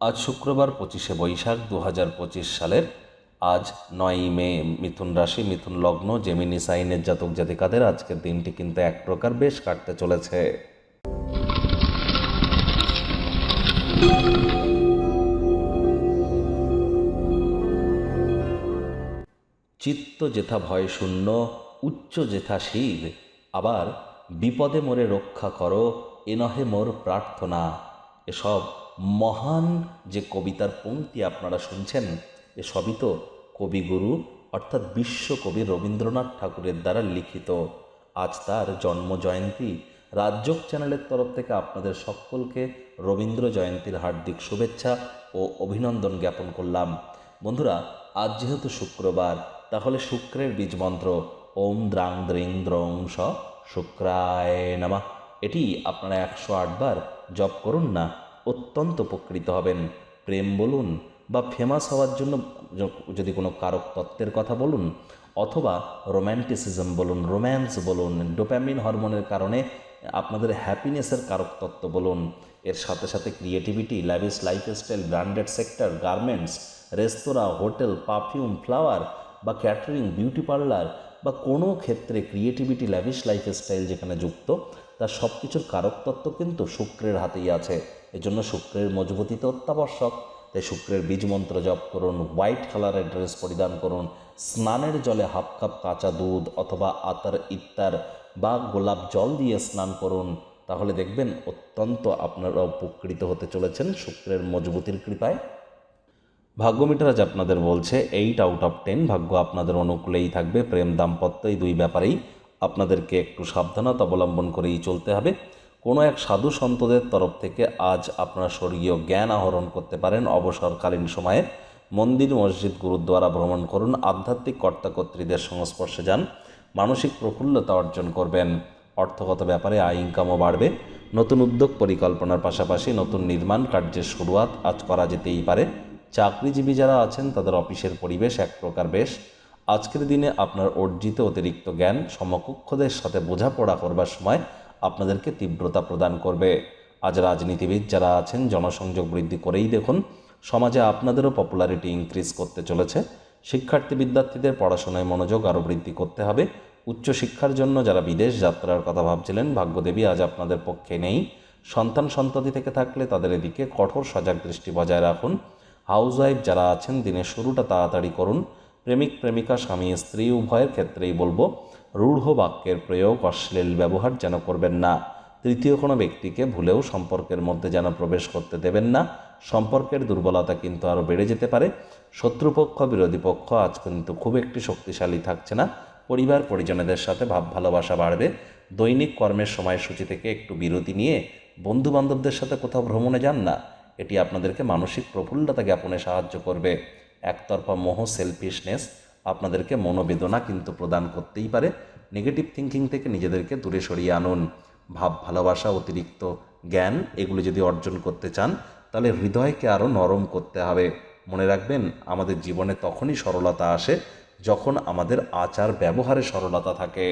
আজ শুক্রবার পঁচিশে বৈশাখ দু হাজার পঁচিশ সালের আজ নয়ই মে মিথুন রাশি, মিথুন লগ্ন জেমিনি সাইনের জাতক জাতিকাদের আজকের দিনটি কিন্তু এক প্রকার বেশ কাটতে চলেছে। চিত্ত যেথা ভয় শূন্য, উচ্চ যেথা শির, আবার বিপদে মোরে রক্ষা করো, এ নহে মোর প্রার্থনা। এসব মহান যে কবিতার পংক্তি আপনারা শুনছেন এসবই তো কবিগুরু, অর্থাৎ বিশ্বকবি রবীন্দ্রনাথ ঠাকুরের দ্বারা লিখিত। আজ তার জন্ম জয়ন্তী। রাজ্যক চ্যানেলের তরফ থেকে আপনাদের সকলকে রবীন্দ্র জয়ন্তীর হার্দিক শুভেচ্ছা ও অভিনন্দন জ্ঞাপন করলাম। বন্ধুরা, আজ যেহেতু শুক্রবার, তাহলে শুক্রের বীজ মন্ত্র ওম দ্রাং দ্রিং দ্রং স শুক্রায় নামা। এটি আপনারা একশো আটবার জপ করুন না অত্যন্ত উপকৃত হবেন। প্রেম বলুন বা ফেমাস হওয়ার জন্য যদি কোনো কারক তত্ত্বের কথা বলুন, অথবা রোম্যান্টিসিজম বলুন রোম্যান্স বলুন ডোপ্যামিন হরমোনের কারণে আপনাদের হ্যাপিনেসের কারক তত্ত্ব বলুন। এর সাথে সাথে creativity lavish lifestyle branded sector garments restaurant hotel perfume flower বা ক্যাটারিং বিউটি পার্লার বা কোনো ক্ষেত্রে ক্রিয়েটিভিটি ল্যাভিশ লাইফস্টাইল যেখানে যুক্ত, তার সব কিছুর কারকতত্ত্ব কিন্তু শুক্রের হাতেই আছে। এজন্য শুক্রের মজবুতিতে অত্যাবশ্যক। তাই শুক্রের বীজ মন্ত্র জপ করুন হোয়াইট কালারের ড্রেস পরিধান করুন, স্নানের জলে হাফ কাপ কাঁচা দুধ অথবা আতার ইত্তার বা গোলাপ জল দিয়ে স্নান করুন, তাহলে দেখবেন অত্যন্ত আপনারা উপকৃত হতে চলেছেন শুক্রের মজবুতির কৃপায়। ভাগ্য মিটার আজ আপনাদের বলছে এইট আউট অফ টেন ভাগ্য আপনাদের অনুকূলেই থাকবে, প্রেম দাম্পত্য এই দুই ব্যাপারেই আপনাদেরকে একটু সাবধানতা অবলম্বন করেই চলতে হবে। কোনো এক সাধু সন্তদের তরফ থেকে আজ আপনারা স্বর্গীয় জ্ঞান আহরণ করতে পারেন। অবসরকালীন সময়ে মন্দির, মসজিদ, গুরুদ্বারা ভ্রমণ করুন। আধ্যাত্মিক কর্তাকর্ত্রীদের সংস্পর্শে যান। মানসিক প্রফুল্লতা অর্জন করবেন। অর্থগত ব্যাপারে আয় ইনকামও বাড়বে। নতুন উদ্যোগ, পরিকল্পনার পাশাপাশি নতুন নির্মাণ কার্যের শুরুয়াত আজ করা যেতেই পারে। চাকরিজীবী যারা আছেন, তাদের অফিসের পরিবেশ এক প্রকার বেশ। আজকের দিনে আপনার অর্জিত অতিরিক্ত জ্ঞান সমকক্ষদের সাথে বোঝাপড়া করবার সময় আপনাদেরকে তীব্রতা প্রদান করবে। আজ রাজনীতিবিদ যারা আছেন, জনসংযোগ বৃদ্ধি করেই দেখুন, সমাজে আপনাদেরও পপুলারিটি ইনক্রিজ করতে চলেছে। শিক্ষার্থী বিদ্যার্থীদের পড়াশোনায় মনোযোগ আরও বৃদ্ধি করতে হবে। উচ্চশিক্ষার জন্য যারা বিদেশ যাত্রার কথা ভাবছিলেন, ভাগ্যদেবী আজ আপনাদের পক্ষে নেই। সন্তান সন্ততি থেকে থাকলে তাদের এদিকে কঠোর সজাগ দৃষ্টি বজায় রাখুন। হাউস ওয়াইফ যারা আছেন, দিনের শুরুটা তাড়াতাড়ি করুন। প্রেমিক, প্রেমিকা, স্বামী, স্ত্রী, উভয়ের ক্ষেত্রেই বলব, রূঢ় বাক্যের প্রয়োগ, অশ্লীল ব্যবহার যেন করবেন না। তৃতীয় কোনো ব্যক্তিকে ভুলেও সম্পর্কের মধ্যে যেন প্রবেশ করতে দেবেন না। সম্পর্কের দুর্বলতা কিন্তু আরও বেড়ে যেতে পারে। শত্রুপক্ষ, বিরোধী পক্ষ আজ কিন্তু খুব একটি শক্তিশালী থাকছে না। পরিবার, পরিজনেদের সাথে ভাব, ভালোবাসা বাড়বে। দৈনিক কর্মের সময়সূচি থেকে একটু বিরতি নিয়ে বন্ধু বান্ধবদের সাথে কোথাও ভ্রমণে যান না। এটি আপনাদেরকে মানসিক প্রফুল্লতা জ্ঞাপনে সাহায্য করবে। একতরফা মোহ সেলফিশনেস আপনাদেরকে মনোবেদনা কিন্তু প্রদান করতেই পারে। নেগেটিভ থিঙ্কিং থেকে নিজেদেরকে দূরে সরিয়ে আনুন। ভাব, ভালোবাসা, অতিরিক্ত জ্ঞান এগুলো যদি অর্জন করতে চান, তাহলে হৃদয়কে আরও নরম করতে হবে। মনে রাখবেন, আমাদের জীবনে তখনই সরলতা আসে যখন আমাদের আচার ব্যবহারে সরলতা থাকে।